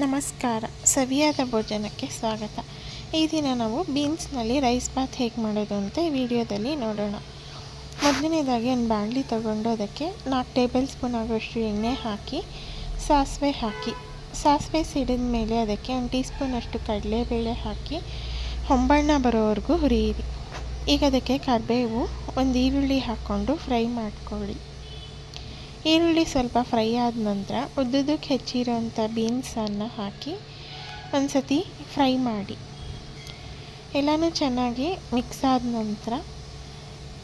ನಮಸ್ಕಾರ. ಸವಿಯಾದ ಭೋಜನಕ್ಕೆ ಸ್ವಾಗತ. ಈ ದಿನ ನಾವು ಬೀನ್ಸ್ನಲ್ಲಿ ರೈಸ್ ಬಾತ್ ಹೇಗೆ ಮಾಡೋದು ಅಂತ ವಿಡಿಯೋದಲ್ಲಿ ನೋಡೋಣ. ಮೊದಲನೇದಾಗಿ ಒಂದು ಬಾಣಲಿ ತಗೊಂಡು ಅದಕ್ಕೆ ನಾಲ್ಕು ಟೇಬಲ್ ಸ್ಪೂನ್ ಆಗೋಷ್ಟು ಎಣ್ಣೆ ಹಾಕಿ, ಸಾಸಿವೆ ಹಾಕಿ. ಸಾಸಿವೆ ಸಿಡಿದ ಮೇಲೆ ಅದಕ್ಕೆ ಒಂದು ಟೀ ಸ್ಪೂನಷ್ಟು ಕಡಲೆಬೇಳೆ ಹಾಕಿ, ಹೊಂಬಣ್ಣ ಬರೋವರೆಗೂ ಹುರಿಯಿರಿ. ಈಗ ಅದಕ್ಕೆ ಕರಿಬೇವು, ಒಂದು ಈರುಳ್ಳಿ ಹಾಕ್ಕೊಂಡು ಫ್ರೈ ಮಾಡ್ಕೊಳ್ಳಿ. ಈರುಳ್ಳಿ ಸ್ವಲ್ಪ ಫ್ರೈ ಆದ ನಂತರ ಉದ್ದುದಕ್ಕೆ ಹೆಚ್ಚಿರೋಂಥ ಬೀನ್ಸನ್ನು ಹಾಕಿ ಒಂದು ಸತಿ ಫ್ರೈ ಮಾಡಿ. ಎಲ್ಲನೂ ಚೆನ್ನಾಗಿ ಮಿಕ್ಸ್ ಆದ ನಂತರ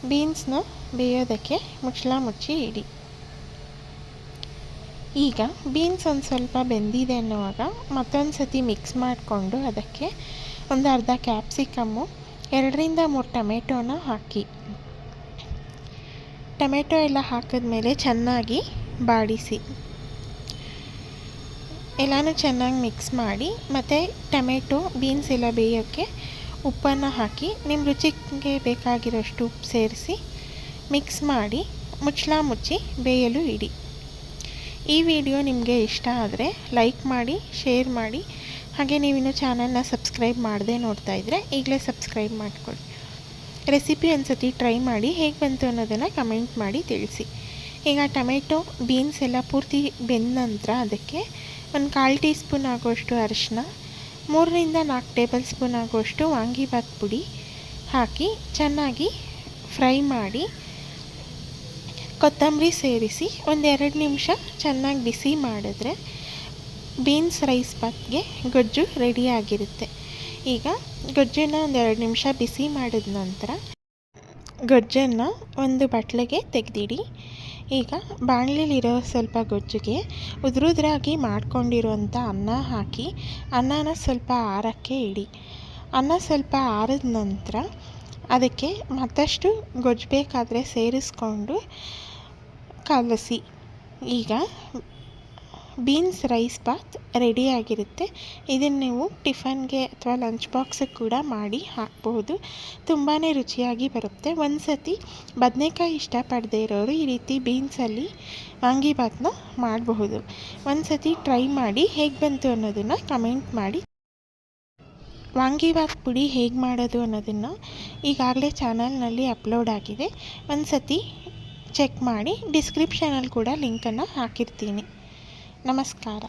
ಬೀನ್ಸ್ನ ಬೇಯೋದಕ್ಕೆ ಮುಚ್ಚಳ ಮುಚ್ಚಿ ಇಡಿ. ಈಗ ಬೀನ್ಸ್ ಒಂದು ಸ್ವಲ್ಪ ಬೆಂದಿದೆ ಅನ್ನುವಾಗ ಮತ್ತೊಂದು ಸತಿ ಮಿಕ್ಸ್ ಮಾಡಿಕೊಂಡು ಅದಕ್ಕೆ ಒಂದು ಅರ್ಧ ಕ್ಯಾಪ್ಸಿಕಮ್ಮು, ಎರಡರಿಂದ ಮೂರು ಟೊಮೆಟೊನ ಹಾಕಿ. ಟೊಮೆಟೊ ಎಲ್ಲ ಹಾಕಿದ್ಮೇಲೆ ಚೆನ್ನಾಗಿ ಬಾಡಿಸಿ. ಎಲ್ಲನೂ ಚೆನ್ನಾಗಿ ಮಿಕ್ಸ್ ಮಾಡಿ, ಮತ್ತು ಟೊಮೆಟೊ ಬೀನ್ಸ್ ಎಲ್ಲ ಬೇಯೋಕ್ಕೆ ಉಪ್ಪನ್ನು ಹಾಕಿ ನಿಮ್ಮ ರುಚಿಗೆ ಬೇಕಾಗಿರೋಷ್ಟು ಉಪ್ಪು ಸೇರಿಸಿ ಮಿಕ್ಸ್ ಮಾಡಿ ಮುಚ್ಚಳ ಮುಚ್ಚಿ ಬೇಯಲು ಇಡಿ. ಈ ವಿಡಿಯೋ ನಿಮಗೆ ಇಷ್ಟ ಆದರೆ ಲೈಕ್ ಮಾಡಿ ಶೇರ್ ಮಾಡಿ. ಹಾಗೆ ನೀವಿನ್ನೂ ಚಾನಲ್ನ ಸಬ್ಸ್ಕ್ರೈಬ್ ಮಾಡದೆ ನೋಡ್ತಾ ಇದ್ದರೆ ಈಗಲೇ ಸಬ್ಸ್ಕ್ರೈಬ್ ಮಾಡ್ಕೊಳ್ಳಿ ರೆಸಿಪಿ ಒಂದು ಸತಿ ಟ್ರೈ ಮಾಡಿ ಹೇಗೆ ಬಂತು ಅನ್ನೋದನ್ನು ಕಮೆಂಟ್ ಮಾಡಿ ತಿಳಿಸಿ. ಈಗ ಟೊಮೆಟೊ ಬೀನ್ಸ್ ಎಲ್ಲ ಪೂರ್ತಿ ಬೆಂದ ನಂತರ ಅದಕ್ಕೆ ಒಂದು ಕಾಲು ಟೀ ಸ್ಪೂನ್ ಆಗೋಷ್ಟು ಅರಿಶಿನ ಮೂರರಿಂದ ನಾಲ್ಕು ಟೇಬಲ್ ಸ್ಪೂನ್ ಆಗೋಷ್ಟು ವಾಂಗಿಭಾತ್ ಪುಡಿ ಹಾಕಿ ಚೆನ್ನಾಗಿ ಫ್ರೈ ಮಾಡಿ ಕೊತ್ತಂಬರಿ ಸೇರಿಸಿ ಒಂದೆರಡು ನಿಮಿಷ ಚೆನ್ನಾಗಿ ಬಿಸಿ ಮಾಡಿದ್ರೆ ಬೀನ್ಸ್ ರೈಸ್ ಬಾತ್ಗೆ ಗೊಜ್ಜು ರೆಡಿಯಾಗಿರುತ್ತೆ ಈಗ ಗೊಜ್ಜನ್ನ ಒಂದು ಎರಡು ನಿಮಿಷ ಬಿಸಿ ಮಾಡಿದ ನಂತರ ಗೊಜ್ಜನ್ನು ಒಂದು ಬಟ್ಲಿಗೆ ತೆಗೆದಿಡಿ. ಈಗ ಬಾಣಲಿಲಿರೋ ಸ್ವಲ್ಪ ಗೊಜ್ಜಿಗೆ ಉದುರುದ್ರಾಗಿ ಮಾಡ್ಕೊಂಡಿರುವಂಥ ಅನ್ನ ಹಾಕಿ ಅನ್ನನ ಸ್ವಲ್ಪ ಆರಕ್ಕೆ ಇಡಿ. ಅನ್ನ ಸ್ವಲ್ಪ ಆರಿದ ನಂತರ ಅದಕ್ಕೆ ಮತ್ತಷ್ಟು ಗೊಜ್ಜು ಬೇಕಾದರೆ ಸೇರಿಸ್ಕೊಂಡು ಕಲಸಿ. ಈಗ ಬೀನ್ಸ್ ರೈಸ್ ಬಾತ್ ರೆಡಿಯಾಗಿರುತ್ತೆ ಇದನ್ನು ನೀವು ಟಿಫನ್ಗೆ ಅಥವಾ ಲಂಚ್ ಬಾಕ್ಸಿಗೆ ಕೂಡ ಮಾಡಿ ಹಾಕ್ಬೋದು. ತುಂಬಾ ರುಚಿಯಾಗಿ ಬರುತ್ತೆ. ಒಂದು ಸತಿ ಬದನೇಕಾಯಿ ಇಷ್ಟಪಡದೇ ಇರೋರು ಈ ರೀತಿ ಬೀನ್ಸಲ್ಲಿ ವಾಂಗಿಭಾತ್ನ ಮಾಡಬಹುದು. ಒಂದು ಸತಿ ಟ್ರೈ ಮಾಡಿ ಹೇಗೆ ಬಂತು ಅನ್ನೋದನ್ನು ಕಮೆಂಟ್ ಮಾಡಿ. ವಾಂಗಿಬಾತ್ ಪುಡಿ ಹೇಗೆ ಮಾಡೋದು ಅನ್ನೋದನ್ನು ಈಗಾಗಲೇ ಚಾನಲ್ನಲ್ಲಿ ಅಪ್ಲೋಡ್ ಆಗಿದೆ. ಒಂದು ಸತಿ ಚೆಕ್ ಮಾಡಿ ಡಿಸ್ಕ್ರಿಪ್ಷನಲ್ಲಿ ಕೂಡ ಲಿಂಕನ್ನು ಹಾಕಿರ್ತೀನಿ. ನಮಸ್ಕಾರ